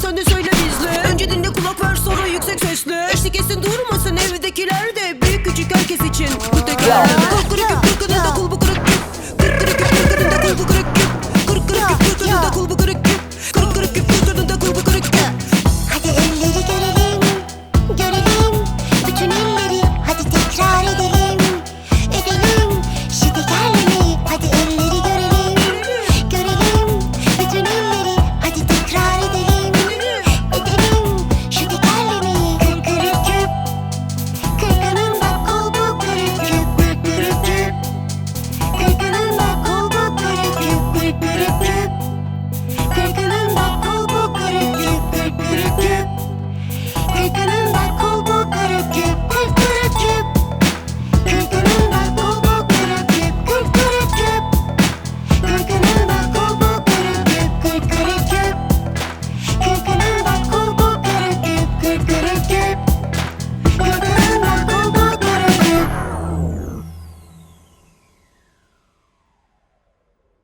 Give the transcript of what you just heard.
sen de söyle bizle. Önce dinle kulak ver sonra yüksek sesle. Eşlik etsin durmasın evdekiler de. Büyük küçük herkes için. Bu tekerleme Korkunç